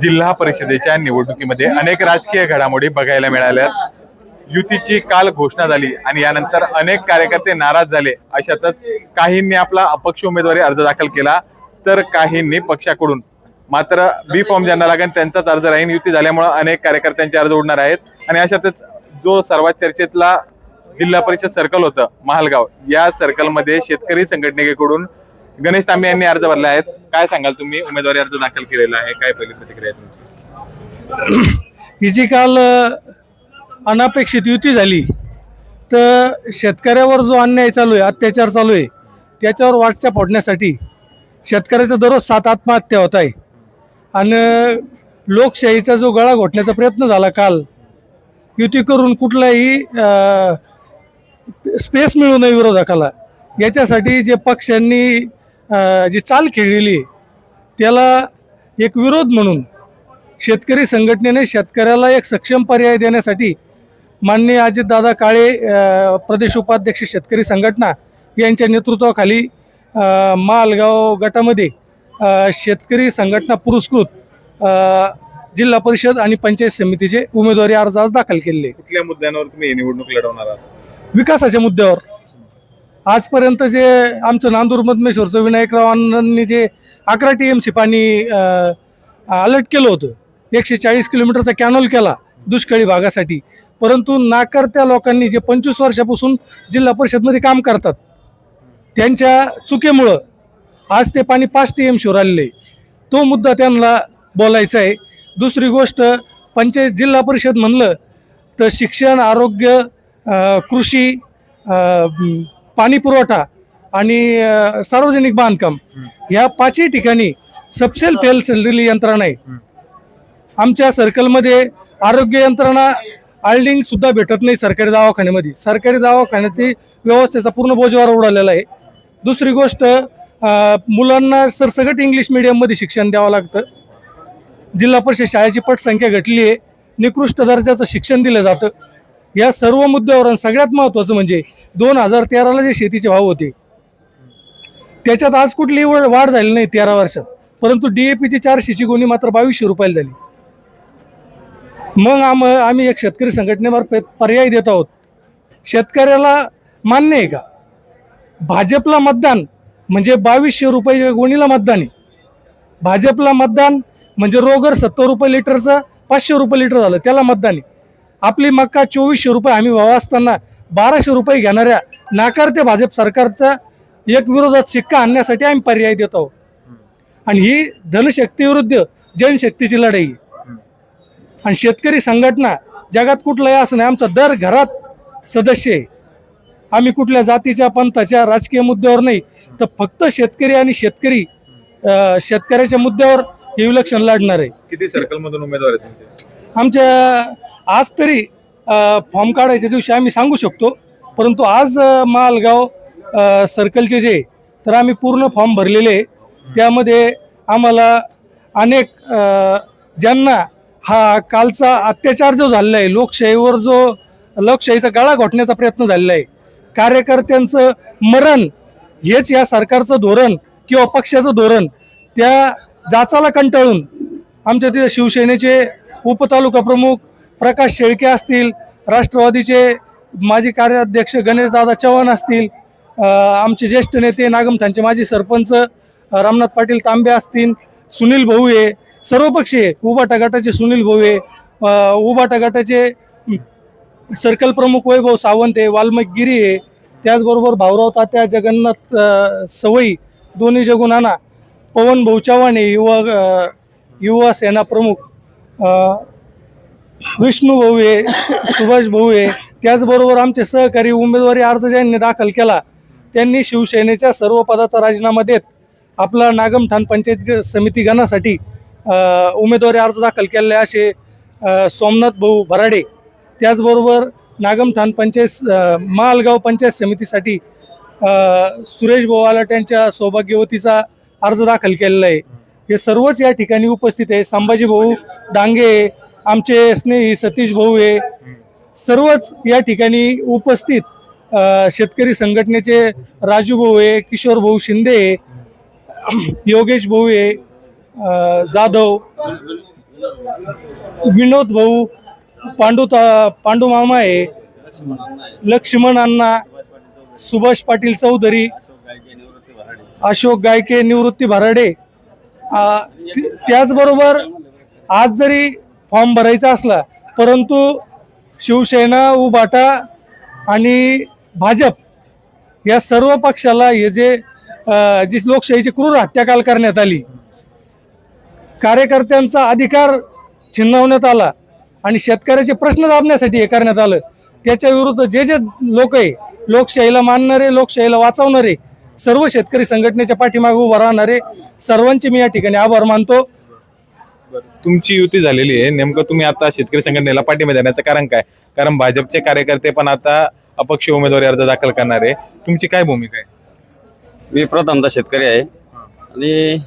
जिल्हा परिषदेच्या निवडणुकीमध्ये अनेक राजकीय घडामोडी बघायला मिळाल्यात युतीची काल घोषणा झाली आणि यानंतर अनेक कार्यकर्ते नाराज झाले. अशातच काहींनी आपला अपक्ष उमेदवारी अर्ज दाखल केला तर काहींनी पक्षाकडून. मात्र बी फॉर्म ज्यांना लागेल त्यांचाच अर्ज राहील. युती झाल्यामुळे अनेक कार्यकर्त्यांचे अर्ज उडणार आहेत. आणि अशातच जो सर्वात चर्चेतला जिल्हा परिषद सर्कल होतं महालगाव या सर्कलमध्ये शेतकरी संघटनेकडून गणेश तांबे यांनी अर्ज भरला आहेत. काय सांगाल तुम्ही? उमेदवारी अर्ज दाखल केलेला आहे. काय पहिली प्रतिक्रिया आहे तुमची? ही जी काल अ, अनापेक्षित युती झाली तर शेतकऱ्यावर जो अन्याय चालू आहे अत्याचार चालू आहे त्याच्यावर वाटच्या फोडण्यासाठी शेतकऱ्याचं दररोज सात आत्महत्या होत आहे. आणि लोकशाहीचा जो गळा घोटण्याचा प्रयत्न झाला काल युती करून कुठलाही अ, स्पेस मिळू नये विरोधकाला. याच्यासाठी जे पक्षांनी जी चाल खेळलेली त्याला एक विरोध म्हणून शेतकरी संघटनेने शेतकऱ्याला एक सक्षम पर्याय देण्यासाठी माननीय अजितदादा काळे प्रदेश उपाध्यक्ष शेतकरी संघटना यांच्या नेतृत्वाखाली मालगाव गटामध्ये शेतकरी संघटना पुरस्कृत जिल्हा परिषद आणि पंचायत समितीचे उमेदवारी अर्ज आज दाखल केलेले. कुठल्या मुद्द्यांवर तुम्ही निवडणूक लढवणार आहात विकासाच्या मुद्द्यावर आजपर्यंत जे आमचं नांदूर मधमेश्वरचं विनायकराव जे अकरा टी एम सी पाणी अलर्ट केलं होतं एकशे चाळीस किलोमीटरचा कॅनॉल केला दुष्काळी भागासाठी. परंतु नाकारत्या लोकांनी जे पंचवीस वर्षापासून जिल्हा परिषदमध्ये काम करतात त्यांच्या चुकीमुळं आज ते पाणी पाच टी एम शिवर आलेलं आहे. तो मुद्दा त्यांना बोलायचा आहे. दुसरी गोष्ट पंचायत जिल्हा परिषद म्हणलं तर शिक्षण आरोग्य कृषी पाणी पुरवठा आणि सार्वजनिक बांधकाम ह्या पाचही ठिकाणी सबसेल फेल सेललेली यंत्रणा आहे. आमच्या सर्कलमध्ये आरोग्य यंत्रणा आल्डिंग सुद्धा भेटत नाही सरकारी दवाखान्यामध्ये. सरकारी दवाखान्याची व्यवस्थेचा पूर्ण बोजवार उडालेला आहे. दुसरी गोष्ट मुलांना सरसकट इंग्लिश मिडियममध्ये शिक्षण द्यावं लागतं. जिल्हा परिषद शाळेची पटसंख्या घटली आहे. निकृष्ट दर्जाचं शिक्षण दिलं जातं. या सर्व मुद्द्यावर आणि सगळ्यात महत्त्वाचं म्हणजे दोन हजार तेराला जे शेतीचे भाव होते त्याच्यात आज कुठली वाढ झाली नाही तेरा वर्षात. परंतु डी ए चारशेची गोणी मात्र बावीसशे रुपयाला झाली. मग आम आम्ही एक शेतकरी संघटनेमार्फत पर्याय देत आहोत. शेतकऱ्याला मान्य आहे का? भाजपला मतदान म्हणजे बावीसशे रुपये गोणीला मतदान आहे. भाजपला मतदान म्हणजे रोगर सत्तर रुपये लिटरचं पाचशे रुपये लिटर झालं त्याला मतदान आहे. आपली मक्का चोवीसशे रुपये हमी भाव असताना बाराशे रुपये घेणाऱ्या नाकारते भाजप सरकारचा एक विरोधात शिक्का आणण्यासाठी आम्ही पर्याय देत. आहोत आणि ही धनशक्ती विरुद्ध जनशक्तीची लढाई. आणि शेतकरी संघटना जगात कुठलाही असं नाही आमचा दर घरात सदस्य आहे. आम्ही कुठल्या जातीच्या पंथाच्या राजकीय मुद्द्यावर नाही तर फक्त शेतकरी आणि शेतकरी शेतकऱ्याच्या मुद्द्यावर हे इलेक्शन लढणार. आहे किती सर्कल मधून उमेदवार आहेत आमच्या आज तरी फॉर्म काढायच्या दिवशी आम्ही सांगू शकतो परंतु आज मालगाव सर्कलचे जे तर आम्ही पूर्ण फॉर्म भरलेले आहे. त्यामध्ये आम्हाला अनेक ज्यांना हा कालचा अत्याचार जो झालेला आहे लोकशाहीवर जो लोकशाहीचा गळा घोटण्याचा प्रयत्न झालेला आहे कार्यकर्त्यांचं मरण हेच या सरकारचं धोरण किंवा पक्षाचं धोरण त्या जाचाला कंटाळून आमच्या तिथे शिवसेनेचे उपतालुका प्रमुख प्रकाश शेळके असतील राष्ट्रवादीचे माजी कार्याध्यक्ष गणेशदादा चव्हाण असतील आमचे ज्येष्ठ नेते नागमठाणचे माजी सरपंच रामनाथ पाटील तांबे असतील सुनील भाऊ आहे सर्वपक्षीय उबाटा गटाचे सुनील भाऊ आहे उबाटा गटाचे सर्कल प्रमुख वैभव सावंत आहे वाल्मिक गिरी आहे त्याचबरोबर भाऊराव तात्या जगन्नाथ सवई दोन्ही जगुनाना पवन भाऊ चव्हाण आहे युवा युवा सेना प्रमुख विष्णू भाऊ आहे सुभाष भाऊ आहे. त्याचबरोबर आमचे सहकारी उमेदवारी अर्ज ज्यांनी दाखल केला त्यांनी शिवसेनेच्या सर्व पदाचा राजीनामा देत आपला नागमठाण पंचायत समिती गणासाठी उमेदवारी अर्ज दाखल केलेले असे सोमनाथ भाऊ भराडे. त्याचबरोबर नागमठाण पंचायत मालगाव पंचायत समितीसाठी सुरेश भाऊ आलाट यांच्या सौभाग्यवतीचा अर्ज दाखल केलेला आहे. हे सर्वच या ठिकाणी उपस्थित आहे. संभाजी भाऊ डांगे आमचे स्नेही सतीश भाऊ हे सर्वच या ठिकाणी उपस्थित शेतकरी संघटनेचे राजू भाऊ आहे किशोर भाऊ शिंदे योगेश भाऊ आहे जाधव विनोद भाऊ पांडू पांडू मामा आहे लक्ष्मण अण्णा सुभाष पाटील चौधरी अशोक गायके निवृत्ती भराडे त्याचबरोबर आज जरी फॉर्म भरायचा असला परंतु शिवसेना उबाटा आणि भाजप या सर्व पक्षाला हे जे जी लोकशाहीची क्रूर हत्या काल करण्यात आली कार्यकर्त्यांचा अधिकार छिन्नवण्यात आला आणि शेतकऱ्याचे प्रश्न दाबण्यासाठी हे करण्यात आलं त्याच्या विरुद्ध जे जे लोक आहे लोकशाहीला मानणारे लोकशाहीला वाचवणारे सर्व शेतकरी संघटनेच्या पाठीमागे उभं राहणारे सर्वांचे मी या ठिकाणी आभार मानतो. तुमची युती झालेली आहे. नेमकं तुम्ही आता शेतकरी संघटनेला पाठिंबा देण्याचं कारण काय? कारण भाजपचे कार्यकर्ते पण आता अपक्ष उमेदवारी अर्ज दाखल करणार आहे. तुमची काय भूमिका आहे? मी प्रथमतः शेतकरी आहे. आणि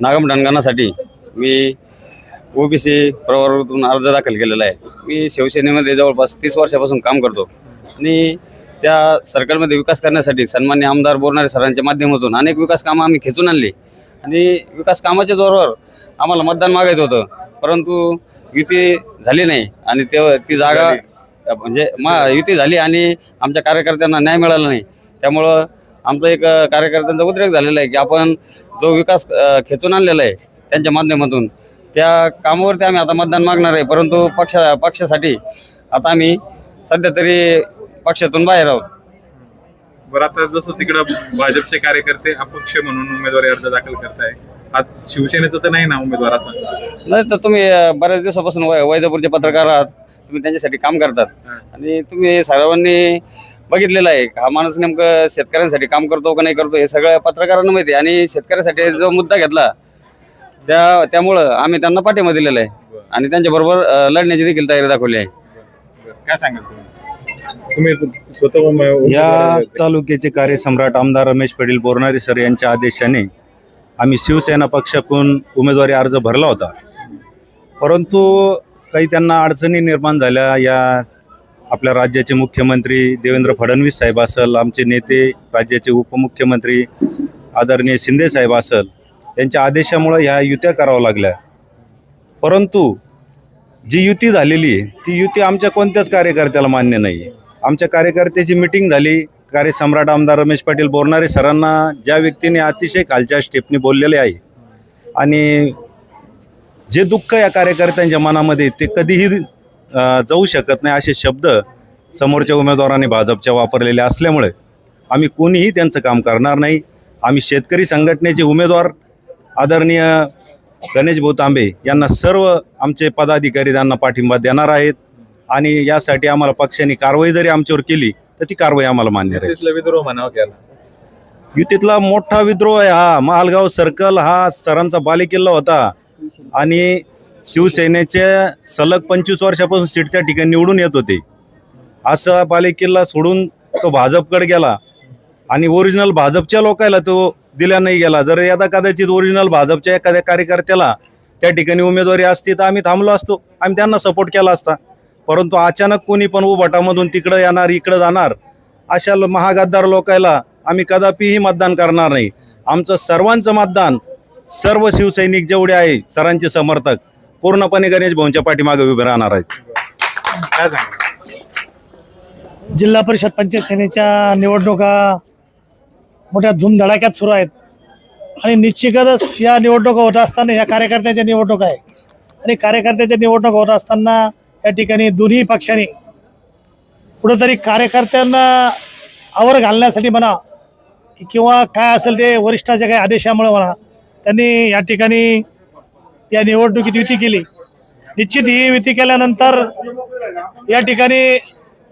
नागम डणगाणासाठी मी ओबीसी प्रवर्गातून अर्ज दाखल केलेला आहे. मी शिवसेनेमध्ये जवळपास तीस वर्षापासून काम करतो. आणि त्या सरकारमध्ये विकास करण्यासाठी सन्मान्य आमदार बोरणारे सरांच्या माध्यमातून अनेक विकास कामं आम्ही खेचून आणली. आणि विकास कामाच्या जोरावर आम्हाला मतदान मागायचं होतं. परंतु युती झाली नाही आणि ते ती जागा म्हणजे मा युती झाली आणि आमच्या कार्यकर्त्यांना न्याय मिळाला नाही. त्यामुळं आमचा एक कार्यकर्त्यांचा उद्रेक झालेला आहे की आपण जो विकास खेचून आणलेला आहे त्यांच्या माध्यमातून त्या कामावरती आम्ही आता मतदान मागणार आहे. परंतु पक्षा पक्षासाठी आता आम्ही सध्या तरी पक्षातून बाहेर आहोत. बरं आता जसं तिकडं भाजपचे कार्यकर्ते अपक्ष म्हणून उमेदवारी अर्ज दाखल करताय. आज शिवसेनेचं तर नाही ना उमेदवार असं? नाही तर तुम्ही अ, बऱ्याच दिवसापासून वै वैजापूरचे पत्रकार आहात. तुम्ही त्यांच्यासाठी काम करतात. आणि तुम्ही सर्वांनी बघितलेलं आहे हा माणूस नेमकं शेतकऱ्यांसाठी काम करतो का नाही करतो हे सगळं पत्रकारांना माहिती आहे. आणि शेतकऱ्यासाठी जो मुद्दा घेतला त्या त्यामुळं आम्ही त्यांना पाठिंबा दिलेला आहे. आणि त्यांच्याबरोबर अ, लढण्याची देखील तयारी दाखवली आहे. काय सांगाल तुम्ही? तुम्ही स्वतः या तालुक्याचे कार्यसम्राट आमदार रमेश पाटील बोरणारे सर यांच्या आदेशाने आम्ही शिवसेना पक्षाकडून उमेदवारी अर्ज भरला होता. परंतु काही त्यांना अडचणी निर्माण झाल्या. या आपल्या राज्याचे मुख्यमंत्री देवेंद्र फडणवीस साहेब असल आमचे नेते राज्याचे उपमुख्यमंत्री आदरणीय शिंदे साहेब असल यांच्या आदेशामुळं ह्या युत्या कराव्या लागल्या. परंतु जी युती झालेली आहे ती युती आमच्या कोणत्याच कार्यकर्त्याला मान्य नाही आमच्या कार्यकर्त्याची मिटिंग झाली कार्यसम्राट आमदार रमेश पाटील बोरणारे सरांना ज्या व्यक्तीने अतिशय खालच्या स्टेपने बोललेले आहे आणि जे दुःख या कार्यकर्त्यांच्या मनामध्ये ते कधीही जाऊ शकत नाही असे शब्द समोरच्या उमेदवाराने भाजपच्या वापरलेले असल्यामुळे आम्ही कोणीही त्यांचं काम करणार नाही. आम्ही शेतकरी संघटनेचे उमेदवार आदरणीय गणेश भाऊ तांबे यांना सर्व आमचे पदाधिकारी त्यांना पाठिंबा देणार आहेत आणि यासाठी आम्हाला पक्षाने कारवाई जरी आमच्यावर केली तर ती कारवाई आम्हाला मान्य राहील. तिथलं विद्रोह म्हणावं त्याला युतीतला मोठा विद्रोह आहे हा. महालगाव सर्कल हा सरांचा बालेकिल्ला होता. आणि शिवसेनेचे सलग पंचवीस वर्षापासून सीट त्या ठिकाणी निवडून येत होते. असा बालेकिल्ला सोडून तो भाजपकडे गेला. आणि ओरिजिनल भाजपच्या लोकायला तो दिला नाही गेला. जर यदा कदाचित ओरिजिनल भाजपच्या एखाद्या कार्यकर्त्याला त्या ठिकाणी उमेदवारी असती तर आम्ही थांबलो असतो. आम्ही त्यांना सपोर्ट केला असता. परंतु अचानक कोणी पण उभाटामधून तिकडं येणार इकडं जाणार अशा महागद्दार लोकायला आम्ही कदापिही मतदान करणार नाही. आमचं सर्वांचं मतदान सर्व शिवसैनिक जेवढे आहे सरांचे समर्थक पूर्णपणे गणेश भाऊंच्या पाठीमागे उभे राहणार आहेत. जिल्हा परिषद पंचायत सेनेच्या निवडणुका मोठ्या धूमधडाक्यात सुरू आहेत. आणि निश्चितच या निवडणुका होत असताना या कार्यकर्त्याच्या निवडणुका आहे आणि कार्यकर्त्याच्या निवडणुका होत असताना या ठिकाणी दोन्ही पक्षांनी कुठंतरी कार्यकर्त्यांना आवर घालण्यासाठी म्हणा की किंवा काय असेल ते वरिष्ठाच्या काही आदेशामुळे म्हणा त्यांनी या ठिकाणी या निवडणुकीत युती केली. निश्चित ही युती केल्यानंतर या ठिकाणी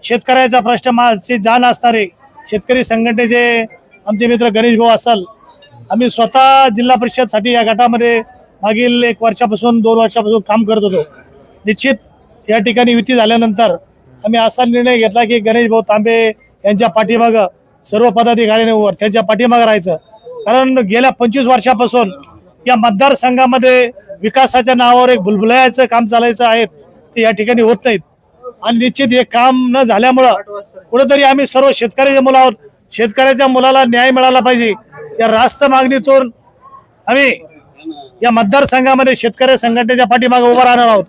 शेतकऱ्याचा प्रश्न माझी जाण असणारे शेतकरी संघटनेचे आमचे मित्र गणेश भाऊ असाल आम्ही स्वतः जिल्हा परिषदसाठी या गटामध्ये मागील एक वर्षापासून दोन वर्षापासून काम करत होतो. निश्चित या ठिकाणी युती झाल्यानंतर आम्ही असा निर्णय घेतला की गणेश भाऊ तांबे यांच्या पाठीमागं सर्व पदाधिकाऱ्यांवर त्यांच्या पाठीमागं राहायचं. कारण गेल्या पंचवीस वर्षापासून या मतदारसंघामध्ये विकासाच्या नावावर एक बुलबुलायचं काम चालायचं आहे ते या ठिकाणी होत नाहीत. आणि निश्चित हे काम न झाल्यामुळं कुठेतरी आम्ही सर्व शेतकऱ्याच्या मुलावर शेतकऱ्याच्या मुलाला न्याय मिळाला पाहिजे या रास्त मागणीतून आम्ही या मतदारसंघामध्ये शेतकरी संघटनेच्या पाठीमागे उभं राहणार आहोत.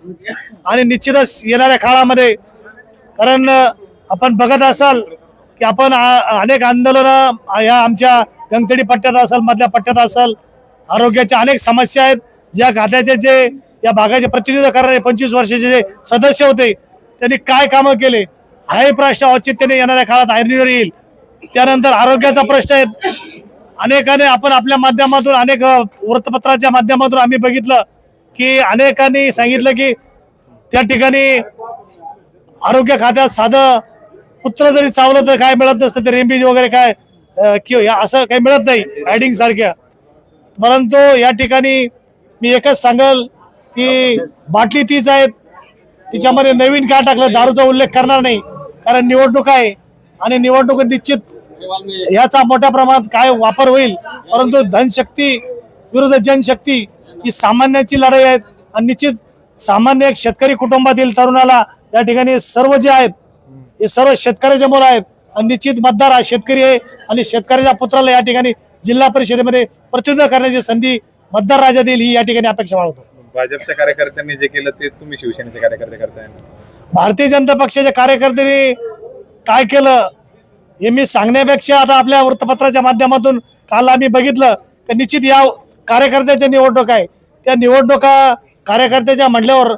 आणि निश्चितच येणाऱ्या काळामध्ये कारण आपण बघत असाल की आपण अनेक आंदोलनं या आमच्या गंगतडी पट्ट्यात असाल मधल्या पट्ट्यात असाल आरोग्याच्या अनेक समस्या आहेत. ज्या खात्याचे जे या भागाचे प्रतिनिधित्व करणारे पंचवीस वर्षाचे जे सदस्य होते त्यांनी काय कामं केले? हाही प्रश्न औचित्याने येणाऱ्या काळात ऐरणीवर येईल. त्यानंतर आरोग्याचा प्रश्न आहे अनेकाने आपण आपल्या माध्यमातून अनेक वृत्तपत्राच्या माध्यमातून आम्ही बघितलं की अनेकांनी सांगितलं की त्या ठिकाणी आरोग्य खात्यात साधं कुत्र जरी चावलं तर काय मिळत नसतं ते रेमबीज वगैरे काय अ, किंवा असं काही मिळत नाही ॲडिंग सारख्या. परंतु या ठिकाणी मी एकच सांगल की बाटली तीच आहे तिच्यामध्ये नवीन काय टाकलं दारूचा उल्लेख करणार नाही कारण निवडणूक आहे आणि निवडणूक निश्चित याचा मोठ्या प्रमाणात काय वापर होईल परंतु धनशक्ती विरुद्ध जनशक्ती ही सामान्याची लढाई आहे आणि निश्चित सामान्य एक शेतकरी कुटुंबातील तरुणाला या ठिकाणी सर्व जे आहेत हे सर्व शेतकऱ्याचे मुलं आहेत. आणि निश्चित मतदार हा शेतकरी आहे आणि शेतकऱ्याच्या पुत्राला या ठिकाणी जिल्हा परिषदेमध्ये प्रतिनिधित्व करण्याची संधी मतदार राजा देईल ही या ठिकाणी अपेक्षा बाळगतो. भाजपच्या कार्यकर्त्यांनी जे केलं ते तुम्ही शिवसेनेचे कार्यकर्ते करताय. भारतीय जनता पक्षाच्या कार्यकर्त्यांनी काय केलं? हे मी सांगण्यापेक्षा आता आपल्या वृत्तपत्राच्या माध्यमातून काल आम्ही बघितलं की निश्चित या कार्यकर्त्याच्या निवडणूक आहे. त्या निवडणुका कार्यकर्त्याच्या म्हटल्यावर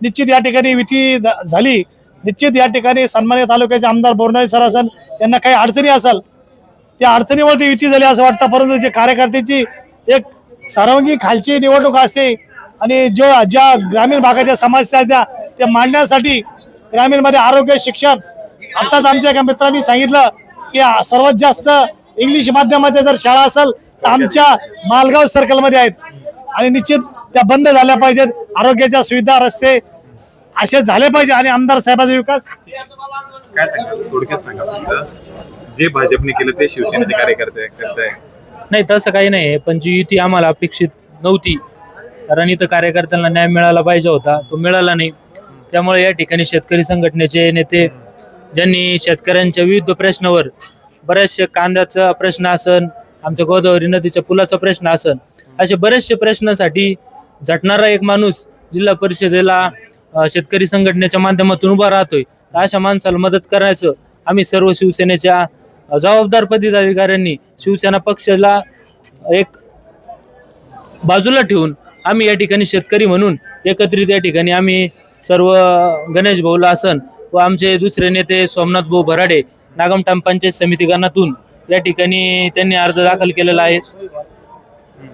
निश्चित या ठिकाणी विधी झाली. निश्चित या ठिकाणी सन्मानित तालुक्याचे आमदार बोरनाळे सर असेल त्यांना काही अडचणी असेल त्या अडचणीवरती युती झाली असं वाटतं परंतु जे कार्यकर्त्याची एक सर्वांगी खालची निवडणूक असते आणि जो ज्या ग्रामीण भागाच्या समस्या आहेत त्या त्या मांडण्यासाठी ग्रामीणमध्ये आरोग्य शिक्षण आताच आमच्या एका मित्रांनी सांगितलं की सर्वात जास्त इंग्लिश माध्यमाच्या जर शाळा असेल तर आमच्या मालगाव सर्कलमध्ये आहेत. आणि निश्चित त्या बंद झाल्या पाहिजेत. आरोग्याच्या सुविधा रस्ते असे झाले पाहिजे. आणि आमदार साहेबांचा विकास. काय सांगाल? थोडक्यात सांगा. जे भाजपने केलं ते शिवसेनेचे कार्यकर्ते करताय. नाही तसं काही नाही पण जी युती आम्हाला अपेक्षित नव्हती कारण इथं कार्यकर्त्यांना न्याय मिळाला पाहिजे होता. तो मिळाला नाही. त्यामुळे या ठिकाणी शेतकरी संघटनेचे नेते ज्यांनी शेतकऱ्यांच्या विविध प्रश्नावर बऱ्याचशा कांद्याचा प्रश्न असन आमच्या गोदावरी नदीच्या पुलाचा प्रश्न असन असे बरेचसे प्रश्नासाठी झटणारा एक माणूस जिल्हा परिषदेला शेतकरी संघटनेच्या माध्यमातून उभा राहतोय. तर अशा माणसाला मदत करायचं आम्ही सर्व शिवसेनेच्या जबाबदार पदाधिकाऱ्यांनी शिवसेना पक्षाला एक बाजूला ठेवून आम्ही या ठिकाणी शेतकरी म्हणून एकत्रित या ठिकाणी आम्ही सर्व गणेश भाऊला आसन व आमचे दुसरे नेते सोमनाथ भाऊ भराडे नागमठाम पंचायत समिती गणातून या ठिकाणी त्यांनी अर्ज दाखल केलेला आहे.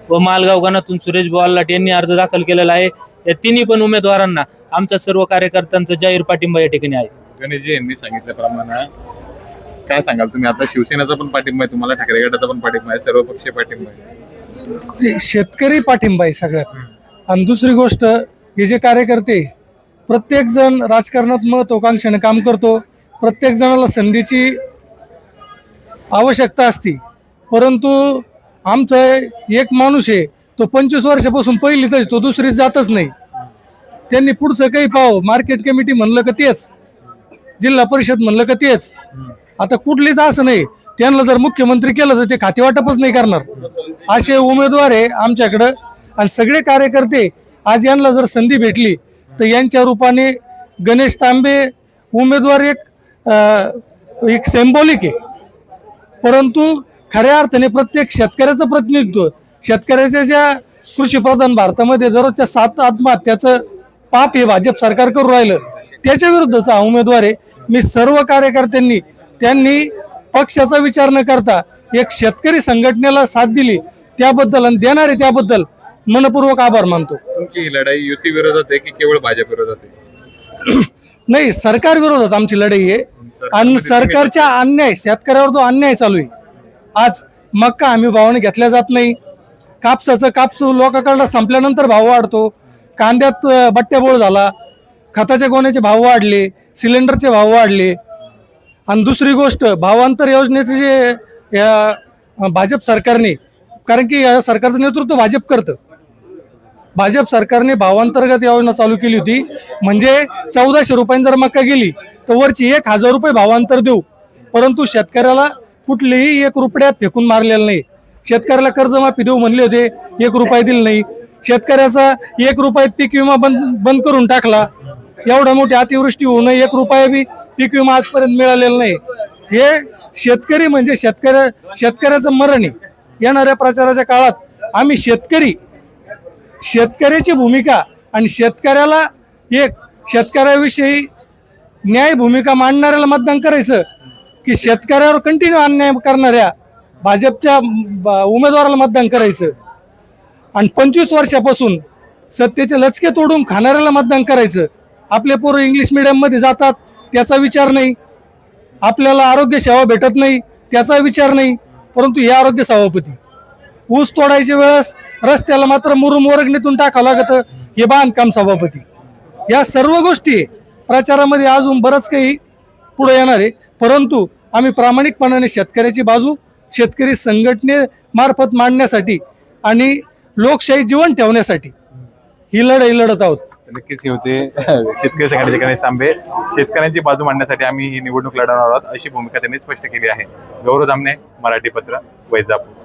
व मालगाव गणातून सुरेश भाऊ आल्लाट यांनी अर्ज दाखल केलेला आहे. या तिन्ही पण उमेदवारांना आमच्या सर्व कार्यकर्त्यांचा जाहीर पाठिंबा या ठिकाणी आहे. गणेशजी यांनी सांगितल्याप्रमाणे काय सांगाल तुम्ही? आता शिवसेनेचा पण पाठिंबा आहे तुम्हाला ठाकरे गटाचा पण पाठिंबा आहे सर्व पक्षीय पाठिंबा आहे. ते शेतकरी पाठिंबा आहे सगळ्यात. आणि दुसरी गोष्ट हे जे कार्यकर्ते प्रत्येकजण राजकारणात महत्वाकांक्षेने काम करतो. प्रत्येक जणाला संधीची आवश्यकता असते. परंतु आमचं एक माणूस आहे तो पंचवीस वर्षापासून पहिलीतच तो दुसरीत जातच नाही. त्यांनी पुढचं काही पाव मार्केट कमिटी म्हणलं का तेच. जिल्हा परिषद म्हणलं का तेच. आता कुठलीच असं नाही. त्यांना जर मुख्यमंत्री केलं तर ते खाते वाटपच नाही करणार. असे उमेदवार आहे आमच्याकडं. आणि सगळे कार्यकर्ते आज यांना जर संधी भेटली तर यांच्या रूपाने गणेश तांबे उमेदवार एक एक सेम्बॉलिक आहे. परंतु खऱ्या अर्थाने प्रत्येक शेतकऱ्याचं प्रतिनिधित्व शेतकऱ्याच्या ज्या कृषीप्रधान भारतामध्ये दररोजच्या सात आत्महत्याचं पाप हे भाजप सरकार करू राहिलं त्याच्या विरुद्धचा उमेदवार आहे. मी सर्व कार्यकर्त्यांनी त्यांनी पक्षाचा विचार न करता एक शेतकरी संघटनेला साथ दिली त्याबद्दल आणि देणारे त्याबद्दल मनपूर्वक आभार मानतो. तुमची ही लढाई युती विरोधात आहे की केवळ भाजप विरोधात आहे? नाही सरकार विरोधात आमची लढाई आहे. आणि सरकारच्या अन्याय शेतकऱ्यावर जो अन्याय चालू आहे आज मक्का हमी भावाने घेतल्या जात नाही. कापसाचं कापस लोकांकडला संपल्यानंतर भाव वाढतो. कांद्यात अं, बट्ट्याबोळ झाला. खताच्या गोण्याचे भाव वाढले सिलेंडरचे भाव वाढले. आणि दुसरी गोष्ट भावांतर योजनेचे जे या भाजप सरकारने कारण की या सरकारचं नेतृत्व भाजप करतं. भाजप सरकारने भावांतर्गत योजना चालू केली होती. म्हणजे चौदाशे रुपयांनी जर मका गेली तर वरची एक हजार रुपये भावांतर देऊ. परंतु शेतकऱ्याला कुठलीही एक रुपया फेकून मारलेला नाही. शेतकऱ्याला कर्जमाफी देऊ म्हणले होते एक रुपये दिले नाही. शेतकऱ्याचा एक रुपयात पीक विमा बंद बंद करून टाकला. एवढ्या मोठी अतिवृष्टी होऊ नये एक रुपया बी पीक विमा आजपर्यंत मिळालेला नाही. हे शेतकरी म्हणजे शेतकऱ्या शेतकऱ्याचं मरण आहे. येणाऱ्या प्रचाराच्या काळात आम्ही शेतकरी शेतकऱ्याची भूमिका आणि शेतकऱ्याला एक शेतकऱ्याविषयी न्याय भूमिका मांडणाऱ्याला मतदान करायचं की शेतकऱ्यावर कंटिन्यू अन्याय करणाऱ्या भाजपच्या ब- उमेदवाराला मतदान करायचं. आणि पंचवीस वर्षापासून सत्तेचे लचके तोडून खाणाऱ्याला मतदान करायचं. आपले पोरं इंग्लिश मिडियममध्ये जातात त्याचा विचार नाही. आपल्याला आरोग्य सेवा भेटत नाही त्याचा विचार नाही. परंतु हे आरोग्य सभापती. ऊस तोडायच्या वेळेस रस्त्याला मात्र मुरुम नेतून टाकावं लागतं हे बांधकाम सभापती. या सर्व गोष्टी प्रचारामध्ये अजून बरंच काही पुढे येणार आहे. परंतु आम्ही प्रामाणिकपणाने शेतकऱ्याची बाजू शेतकरी संघटनेमार्फत मांडण्यासाठी आणि लोकशाही जीवन ठेवण्यासाठी ही लढाई लढत आहोत. नक्कीच हे होते. शेतकरी संघटनेचे गणेश सांबे शेतकऱ्यांची बाजू मांडण्यासाठी आम्ही ही निवडणूक लढवणार आहोत अशी भूमिका त्यांनी स्पष्ट केली आहे. गौरव दामने मराठी पत्र वैजापूर.